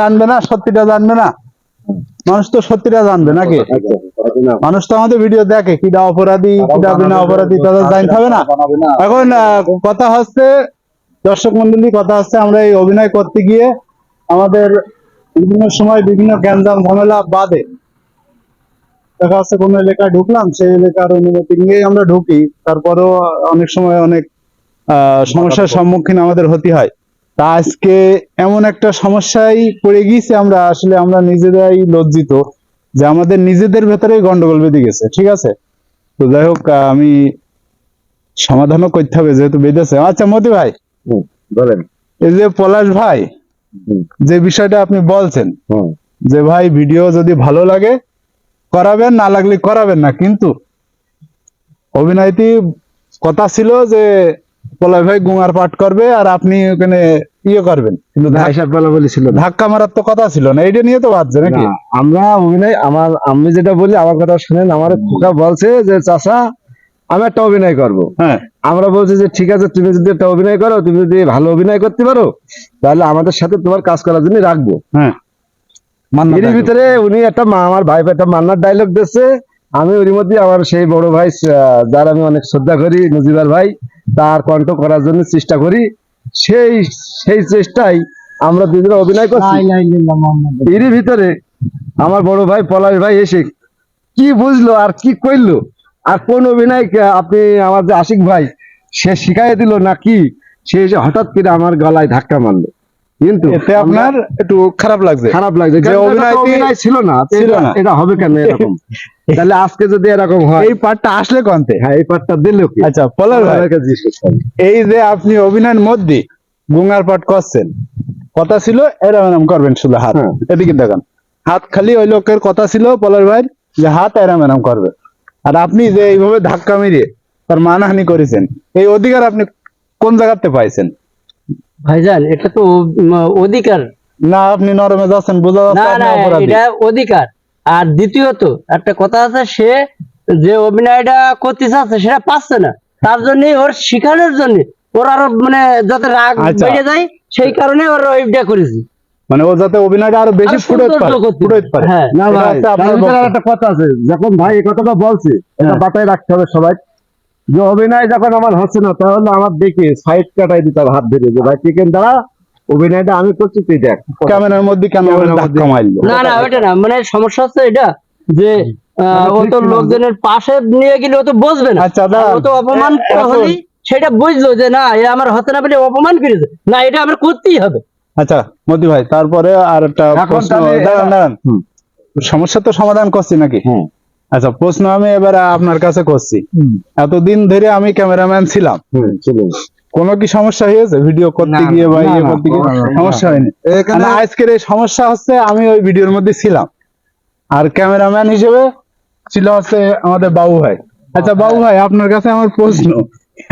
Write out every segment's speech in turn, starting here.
জানবে না, সত্যিটা জানবে না। মানুষ তো সত্যিটা জানবে নাকি? মানুষ তো আমাদের ভিডিও দেখে কিটা অপরাধী কিটা বিনা অপরাধী তাদের জানতে হবে না। এখন কথা হচ্ছে, দর্শক মন্ডলী, কথা হচ্ছে আমরা এই অভিনয় করতে গিয়ে আমাদের বিভিন্ন সময় বিভিন্ন গ্যাঞ্জাম ঝামেলা বাদে দেখা যাচ্ছে কোন এলাকায় ঢুকলাম, সেই এলাকার অনুমতি নিয়ে আমরা ঢুকি। তারপরেও অনেক সময় অনেক সমস্যার সম্মুখীন আমাদের হতে হয়। তা আজকে এমন একটা সমস্যায় পড়ে গিয়েছি আমরা আসলে আমরা নিজেরাই লজ্জিত যে আমাদের নিজেদের ভেতরে গন্ডগোল বেঁধে গেছে ঠিক আছে? তো যাই হোক আমি সমাধানও করতে হবে যেহেতু বেঁধেছে। আচ্ছা মতি ভাই বলেন। এই যে পলাশ ভাই যে বিষয়টা আপনি বলছেন। যে ভাই ভিডিও যদি ভালো লাগে করাবেন না লাগলে করাবেন না কিন্তু অভিনয়টি কথা ছিল যে পলাশ ভাই গুমার পাঠ করবে আর আপনি ওখানে ইয়ে করবেন। কিন্তু বলেছিল ধাক্কা মারার তো কথা ছিল না। এইটা নিয়ে তো বাদছে নাকি? আমরা অভিনয় আমার আমি যেটা বলি আমার কথা শুনেন আমার খোকা বলছে যে চাচা আমি একটা অভিনয় করব। হ্যাঁ। আমরা বলছি যে ঠিক আছে তুমি যদি একটা অভিনয় করো তুমি যদি ভালো অভিনয় করতে পারো তাহলে আমাদের সাথে তোমার কাজ করার জন্য রাখব। হ্যাঁ। এর ভিতরে উনি একটা মা আমার ভাই একটা মান্নার ডায়লগ দিচ্ছে। আমি ওর মধ্যে আমার সেই বড় ভাই যার আমি অনেক শ্রদ্ধা করি নজিবার ভাই তার কণ্ঠ করার জন্য চেষ্টা করি। সেই সেই চেষ্টাই আমরা দুজনে অভিনয় করছি। এর ভিতরে আমার বড় ভাই পলাশ ভাই এসে কি বুঝলো আর কি করল? আর কোন অভিনয় আপনি আমার যে আশিক ভাই সে শিখাই দিল নাকি? সে এসে হঠাৎ করে আমার গলায় ধাক্কা মারলো। কিন্তু এতে আপনার একটু খারাপ লাগছে। খারাপ লাগছে। যে অভিনয় ছিল না? ছিল না। এটা হবে কেন এরকম? তাহলে আজকে যদি এরকম হয় এই পাঠটা আসলে কন্তে? হ্যাঁ এই দিল কি? আচ্ছা পলাশ ভাই। এই যে আপনি অভিনয়ের মধ্যে গুঙ্গার পাঠ করছেন কথা ছিল এরম এরম করবেন শুধু হাত। হ্যাঁ। এদিকে দেখেন। হাত খালি ওই লোকের কথা ছিল পলার ভাই যে হাত এরম এরম করবে। আর আপনি যে এইভাবে ধাক্কা মেরে তার মানহানি করেছেন এই অধিকার আপনি কোন জায়গাতে পাইছেন? ভাইজান এটা তো অধিকার। না আপনি নরমে যাচ্ছেন বোঝা যাচ্ছে না না এটা অধিকার। আর দ্বিতীয়ত একটা কথা আছে সে যে অভিনয়টা করতে চাচ্ছে সেটা পাচ্ছে না। তার জন্য ওর শিখানোর জন্য ওর আরও মানে যাতে রাগ আচ্ছা। বেড়ে যায় সেই কারণে ওর ওইটা করেছি। মানে ও যাতে অভিনয়টা আরও বেশি সৌন্দর্য পারে। করতে পারে। হ্যাঁ। না ভাই একটা কথা আছে যখন ভাই এই কথাটা বলছে এটা হ্যাঁ। মাথায় রাখতে হবে সবাই। যে অভিনয় যখন আমার হচ্ছে না তাহলে আমার দেখে সাইড কাটাই দিতে হাত ধরে। যে ভাই চিকেন দ্বারা অভিনয়টা আমি করছি তুই দেখ। ক্যামেরার মধ্যে ক্যামেরার মারলো? না না ওইটা না মানে সমস্যা হচ্ছে এটা যে ও তো লোকজনের পাশে নিয়ে গেলে ও তো বুঝবে না। আচ্ছা ও তো অপমান হলেই সেটা বুঝলো যে না এ আমার হতে না বলে অপমান করেছে। না এটা আমার করতেই হবে। আচ্ছা মোদি ভাই তারপরে আর একটা প্রশ্ন। দাঁড়ান দাঁড়ান। সমস্যা তো সমাধান করছি নাকি? হুম। আচ্ছা প্রশ্ন আমি এবার আপনার কাছে করছি। এতদিন ধরে আমি ক্যামেরাম্যান ছিলাম। হুম কোনো কি সমস্যা হয়েছে? ভিডিও করতে গিয়ে বা ইয়ে করতে গিয়ে? সমস্যা হয়নি। এখানে মানে আজকের এই সমস্যা হচ্ছে আমি ওই ভিডিওর মধ্যে ছিলাম। আর ক্যামেরাম্যান হিসেবে ছিল হচ্ছে আমাদের বাবু ভাই। আচ্ছা বাবু ভাই আপনার কাছে আমার প্রশ্ন।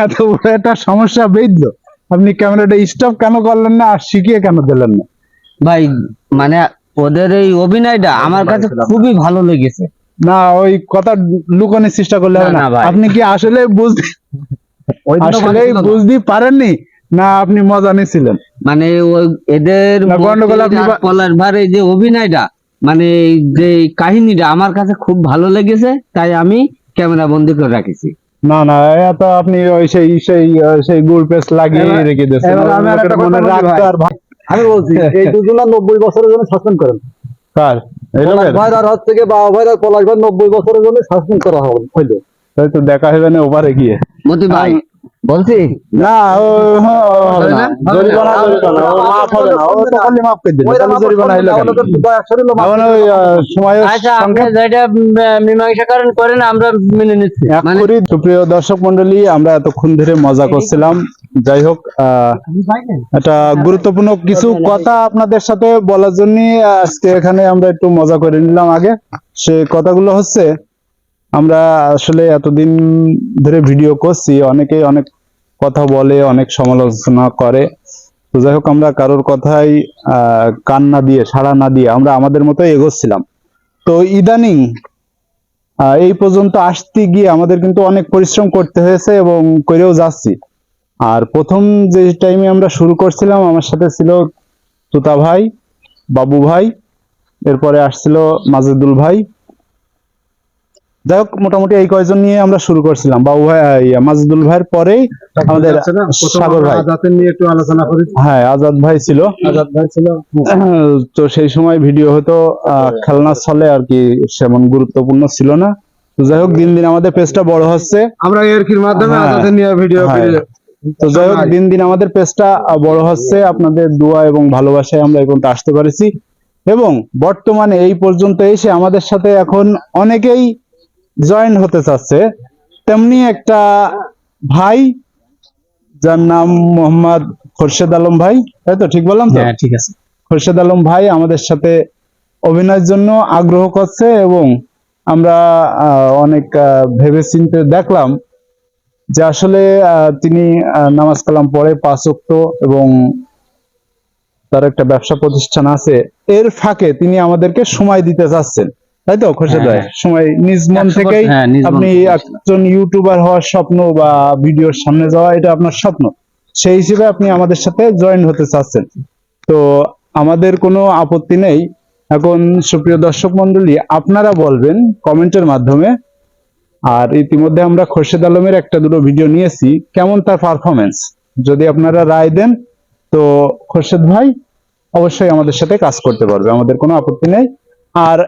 এত বড় একটা সমস্যা বেঁধলো। আপনি ক্যামেরাটা স্টপ কেন করলেন না আর শিখিয়ে কেন দিলেন না? ভাই মানে ওদের এই অভিনয়টা আমার কাছে খুবই ভালো লেগেছে। না ওই কথা লুকানোর চেষ্টা করলে হবে না। আপনি কি আসলে বুঝতে আসলে বুঝতে পারেননি? না আপনি মজা নিছিলেন। মানে এদের গন্ডগোল আপনি পলার ভারে যে অভিনয়টা মানে যে কাহিনীটা আমার কাছে খুব ভালো লেগেছে তাই আমি ক্যামেরা বন্দি করে রাখেছি। না না এত আপনি ওই সেই সেই সেই গুড় পেস্ট লাগিয়ে রেখে দিয়েছেন। আমি বলছি এই দুজনা নব্বই বছরের জন্য শাসন করেন। কার? হাত থেকে পলাশ ভাই নব্বই বছরের জন্য শাসন করা হবে তাই তো দেখা হবে না ওপারে গিয়ে। মতি ভাই বলছি? না ও না জরিমানা জরিমানা ও মাফ হবে না ও তো খালি মাফ করে দিল তাহলে জরিমানা হইল কেন? ওই আহ, আচ্ছা আপনি যেটা মীমাংসা করেন করেন আমরা মেনে নিচ্ছি। মানে করি সুপ্রিয় দর্শক মন্ডলী আমরা এতক্ষণ ধরে মজা করছিলাম। যাই হোক আহ একটা গুরুত্বপূর্ণ কিছু কথা আপনাদের সাথে বলার জন্য আজকে এখানে আমরা একটু মজা করে নিলাম আগে। সে কথাগুলো হচ্ছে আমরা আসলে এতদিন ধরে ভিডিও করছি অনেকেই অনেক কথা বলে, অনেক সমালোচনা করে। তো যাই হোক, আমরা কারোর কথাই কান না দিয়ে, সাড়া না দিয়ে আমরা আমাদের মতো এগোচ্ছিলাম। তো ইদানিং এই পর্যন্ত আসতে গিয়ে আমাদের কিন্তু অনেক পরিশ্রম করতে হয়েছে এবং করেও যাচ্ছি। আর প্রথম যে টাইমে আমরা শুরু করছিলাম, আমার সাথে ছিল তুতা ভাই, বাবু ভাই, এরপরে আসছিল মাজেদুল ভাই। যাই হোক মোটামুটি এই কয়জন নিয়ে আমরা শুরু করছিলাম। বাবু ভাই আহ, ভাইয়ের পরেই আমাদের সাগর ভাই। নিয়ে একটু আলোচনা করি। হ্যাঁ আজাদ ভাই ছিল। আজাদ ভাই ছিল। তো সেই সময় ভিডিও হতো আহ, খেলনা ছলে আর কি সেমন গুরুত্বপূর্ণ ছিল না। তো যাই হোক দিন দিন আমাদের পেজটা বড় হচ্ছে। আমরা এরকির মাধ্যমে হ্যাঁ। আজাদের নিয়ে ভিডিও হ্যাঁ। তো যাই হোক দিন দিন আমাদের পেজটা বড় হচ্ছে। আপনাদের দোয়া এবং ভালোবাসায় আমরা পর্যন্ত আসতে পারছি। এবং বর্তমানে এই পর্যন্ত এসে আমাদের সাথে এখন অনেকেই জয়েন হতে চাচ্ছে তেমনি একটা ভাই যার নাম মোহাম্মদ খোরশেদ আলম ভাই তাই তো ঠিক বললাম তো? হ্যাঁ ঠিক আছে। খোরশেদ আলম ভাই আমাদের সাথে অভিনয়ের জন্য আগ্রহ করছে এবং আমরা আহ, অনেক ভেবে চিনতে দেখলাম যে আসলে আহ, তিনি নামাজ কালাম পড়ে পাঁচ ওয়াক্ত এবং তার একটা ব্যবসা প্রতিষ্ঠান আছে। এর ফাঁকে তিনি আমাদেরকে সময় দিতে চাচ্ছেন। তাই তো? খোরশেদ ভাই হ্যাঁ। সময় নিজ মন থেকেই হ্যাঁ, আপনি একজন ইউটিউবার হওয়ার স্বপ্ন বা ভিডিওর সামনে যাওয়া এটা আপনার স্বপ্ন। সেই হিসেবে আপনি আমাদের সাথে জয়েন হতে চাচ্ছেন। তো আমাদের কোনো আপত্তি নেই। এখন সুপ্রিয় দর্শক মন্ডলী আপনারা বলবেন কমেন্টের মাধ্যমে। আর ইতিমধ্যে আমরা খোরশেদ আলমের একটা দুটো ভিডিও নিয়েছি। কেমন তার পারফরমেন্স যদি আপনারা রায় দেন তো খোরশেদ ভাই অবশ্যই আমাদের সাথে কাজ করতে পারবে। আমাদের কোনো আপত্তি নেই। আর